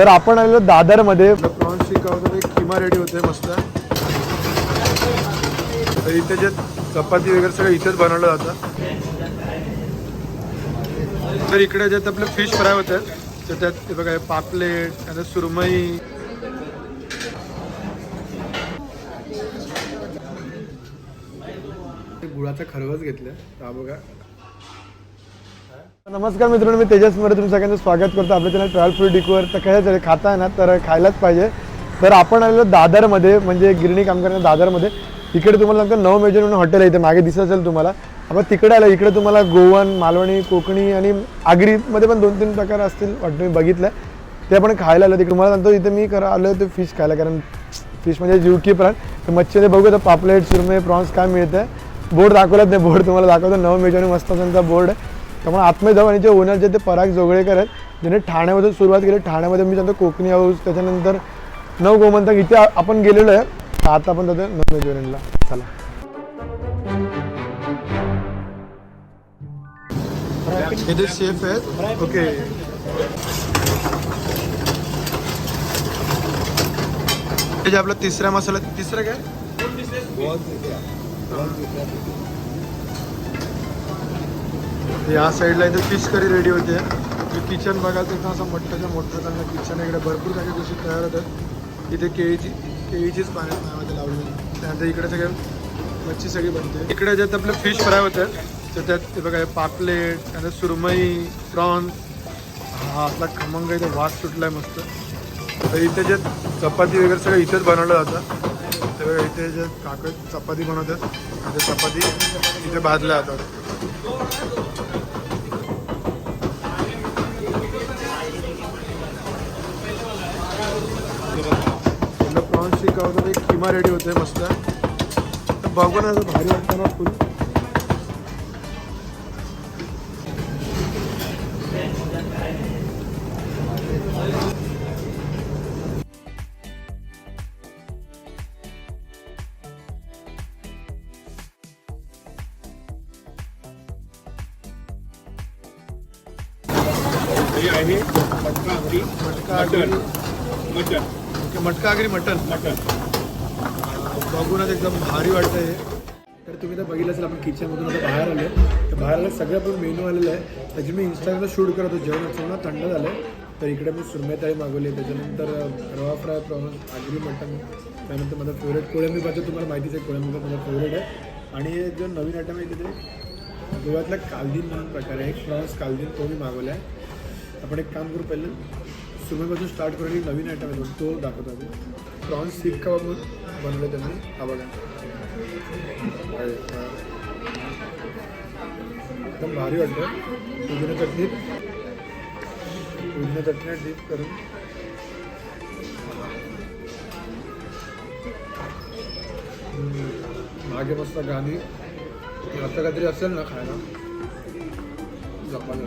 तर आपण आलेलो दादरमध्ये. प्रॉन्स शिकवतो किमा रेडी होते मस्त. तर इथे जे चपाती वगैरे सगळं इथेच बनवलं जातं. तर इकडे जे आपले फिश फ्राय होते तर त्यात ते बघा पापलेट त्यानंतर सुरमई. ते गुळाचा खरवस घेतलं हा बघा. नमस्कार मित्रांनो मी तेजसमध्ये तुमचं सगळ्यांचं स्वागत करतो. आपल्या चॅनल ट्रॅव्हल फूड डिकोवर. तर कसं खाता ना तर खायलाच पाहिजे. तर आपण आलेलो दादरमध्ये म्हणजे गिरणी काम करणार दादरमध्ये. इकडे तुम्हाला नंतर नऊ मेजर म्हणून हॉटेल आहे इथे. मागे दिसत असेल तुम्हाला. आपण तिकडे आलं इकडे तुम्हाला गोवन मालवणी कोकणी आणि आगरीमध्ये पण दोन तीन प्रकार असतील वाटतं मी बघितलं. ते आपण खायला आलो तिकडे. तुम्हाला सांगतो इथे मी खरं आलो ते फिश खायला. कारण फिश म्हणजे जीवकी प्राण तर मच्छीमध्ये बघू तर पापलेट सुरमे प्रॉन्स काय मिळतं बोर्ड दाखवलाच नाही बोर्ड तुम्हाला दाखवतो. नऊ मेजर मस्त त्यांचा बोर्ड आहे. त्यामुळे आत्मय धवन जे ओनर जे ते पराग जोगळेकर आहेत. ज्याने ठाण्यामधून सुरुवात केली. ठाण्यामध्ये मी सांगतो कोकणी हाऊस. त्याच्यानंतर नव गोमंतक इथे आपण गेलेलो आहे. आता आपण जातो नऊ चला. शेफ आहेत ओके आपला तिसरा मसाला तिसरा काय? या साईडला इथे फिश करी रेडी होते. किचन बघाल तर इथं असं मोठ्याच्या मोठं चांगलं किचन इकडे भरपूर काही गोष्टी तयार होतात. इथे केळीची केळीचीच पाण्यात पाण्यामध्ये लावलेली. त्यानंतर इकडे सगळे मच्छी सगळी बनते. इकडे ज्यात आपलं फिश फ्राय होतं तर त्यात ते बघा पापलेट त्यानंतर सुरमई प्रॉन्स हा आपला खमंग इथे वास सुटलाय मस्त. तर इथे जे चपाती वगैरे सगळं इथेच बनवलं जातं. तर इथे जे काकड चपाती बनवतात. आणि चपाती इथे भाजल्या जातात. आपलं प्रॉन्स शिकवतो एक किमा रेडी होते मस्त. बघून असं भारी वाटतं ना फुल हे आहे मटका आगरी. मटका mutton mutton okay, mutton mutton बघूनच एकदम भारी वाटतंय हे. तर तुम्ही तर बघितलं असेल आपण किचनमधून आता बाहेर आलो तर बाहेर आलं सगळं पण मेनू आलेलं आहे. त्याची मी इंस्टाग्रामला शूट करत होतो. जेवणाचं ना थंड झालं तर इकडे मी सुरमई थाळी मागवली. त्याच्यानंतर रवा फ्राय प्रॉन्स आगरी मटन त्यानंतर माझा फेवरेट कोळंबी भाजी तुम्हाला माहितीच आहे कोळंबी माझा फेवरेट आहे. आणि हे जो नवीन आयटम आहे तिथे गोव्यातला कालदीन म्हणून प्रकार आहे. एक प्रॉन्स कालदीन तो मी मागवला आहे आपण एक काम करू पहिलं सुमेपासून स्टार्ट करून एक नवीन आयटम येतो तो दाखवतो आपण प्रॉन्स सीख कबाब बनवले त्यांनी? हा बघा. एकदम भारी वाटतं. पुदिना चटणी. पुदिना चटणी डीप करून. मागे मस्त गाणी. आता काहीतरी असेल ना खायला. जपानी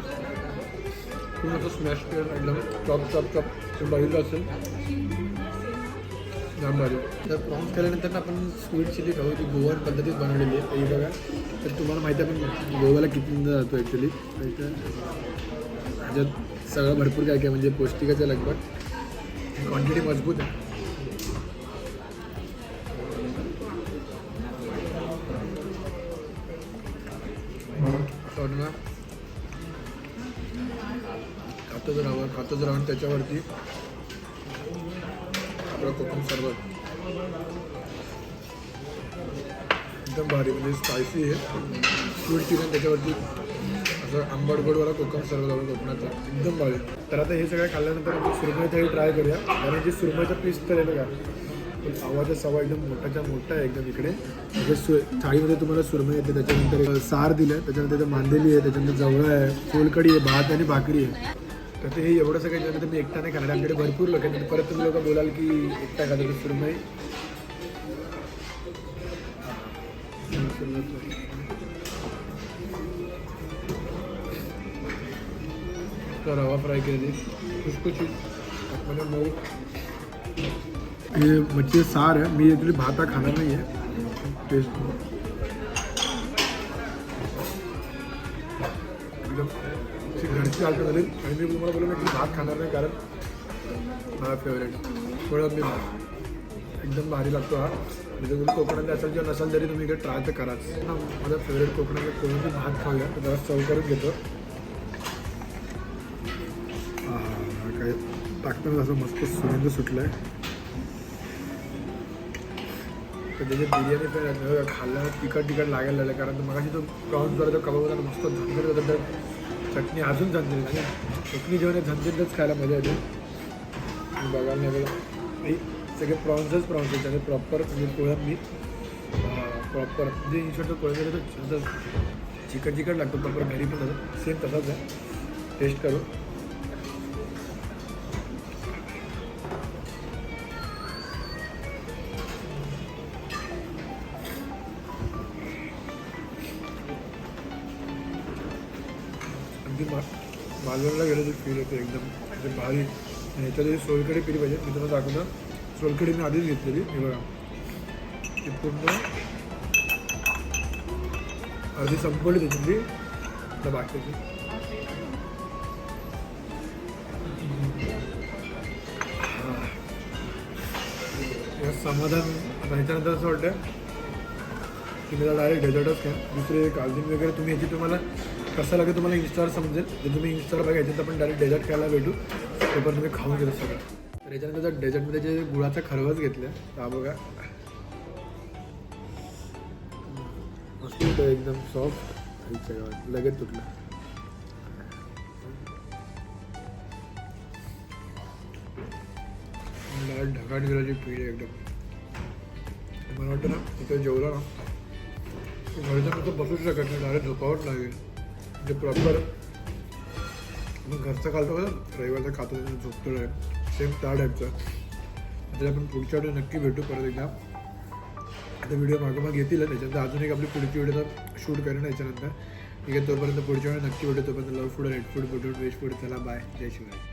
पूर्ण असं स्मॅश केलं एकदम चॉप चॉप चॉप तुम्ही बघितलं असेल. जाम भारी. तर प्रॉन्स केल्यानंतर आपण स्वीट चिली खाऊ ती गोवन पद्धतीत बनवलेली आहे. ही बघा. तर तुम्हाला माहिती आहे आपण गोव्याला किती जातो ॲक्च्युली ह्याच्यात सगळं भरपूर काय काय म्हणजे पौष्टिकाचं लगभग. क्वांटिटी मजबूत आहे. खातच राहावं खातच राहावं त्याच्यावरती आपलं कोकम सरबत. एकदम भारी म्हणजे स्पायसी आहे. स्वीट चिकन त्याच्यावरती असं आंबट गोडवाला कोकम सरबत आपण कोकणाचा एकदम भारी. तर आता हे सगळं खाल्ल्यानंतर आपण सुरमई थाळी ट्राय करूया. कारण जे सुरमईचा पीस तर आहे बघा. आवाजा सवा एकदम मोठाच्या मोठा आहे एकदम इकडे. म्हणजे सु थाळीमध्ये तुम्हाला सुरमई येते त्याच्यानंतर सार दिलं आहे त्याच्यानंतर मांदेली आहे त्याच्यानंतर जवळ आहे सोलकडी आहे भात आणि भाकरी आहे. तर ते हे एवढं सगळं जेवण मी एकटा नाही खाणार आमच्याकडे भरपूर लोक आहेत. परत तुम्ही लोक बोलाल की एकटा खातो तर सुरमई तर रवा फ्राय केली. म्हणजे मऊ. हे मच्छी सार आहे. मी ॲक्च्युली भात खाणार नाही आहे टेस्ट एकदम अशी घरची आठवण झाली आणि मी तुम्हाला बोललो की भात खाणार नाही कारण माझा फेवरेट कोळंबी भात. एकदम भारी लागतो हा. म्हणजे तुम्ही कोकणात असाल किंवा नसाल तरी तुम्ही इकडे ट्राय तर कराच. माझा फेवरेट कोकणातले कोळंबी भात खाऊया. तर जरा चव करून घेतो. आहा, काय टाकताना असं मस्त सुगंध सुटलाय. तर त्याची बिर्याणी पण खाल्ल्यावर तिखट तिखट लागायला लागलं कारण मग तो प्रॉन्स जो कबाब होता मस्त झणझणीत होता. तर चटणी अजून झणझणीत आणि चटणी जेवण झणझणीतच खायला मजा येते. बघायला नाही बघा सगळे प्रॉन्सच प्रॉन्स आहेत त्याने प्रॉपर म्हणजे कोळंबी प्रॉपर म्हणजे इन शॉर्ट कोळंबी तर चिकट चिकट लागतो प्रॉपर घरी पण सेम तसाच आहे. टेस्ट करू. अगदी मा मालवणला गेलं तर फील येतो एकदम. म्हणजे भारी. आणि याच्यात सोलकडी पिली पाहिजे. मी तुम्हाला दाखवतो. सोलकडी मी आधीच घेतलेली. हे बघा. ती पूर्ण अर्धी संपवली त्याच्यातली. तर बाकीची. समाधान आता ह्याच्यानंतर असं वाटतं की त्याला डायरेक्ट डेझर्टच घ्या दुसरे काळजी वगैरे तुम्ही याची तुम्हाला कसं लागेल तुम्हाला इन्स्टावर समजेल. जे तुम्ही इन्स्टावर बघायचे तर आपण डायरेक्ट डेझर्ट खायला भेटू. ते पण तुम्ही खाऊन घेतो सगळं तर याच्यानंतर डेझर्टमध्ये जे गुळाचा खरवस घेतलं हा बघा. मस्त होतं एकदम सॉफ्ट लगेच तुटलं. डायरेक्ट ढगाट गेल्याची पीड आहे एकदम. मला वाटतं ना तिथं जेवलं ना घरच्या बसूच शकत नाही डायरेक्ट झोपावत लागेल. म्हणजे प्रॉपर मग घरचं खालतो का रविवारचं खातो झोपतो आहे सेम त्या टाईपचं त्याला आपण पुढच्या वेळी नक्की भेटू परत एकदा. आता व्हिडिओ मागोमाग येतील त्याच्यानंतर अजून एक आपली पुढची व्हिडिओ शूट करेन याच्यानंतर. ठीक आहे तोपर्यंत पुढच्या वेळी नक्की भेटू तोपर्यंत लव फूड रेड फूड बटून वेज फूड चला बाय जय शिवाय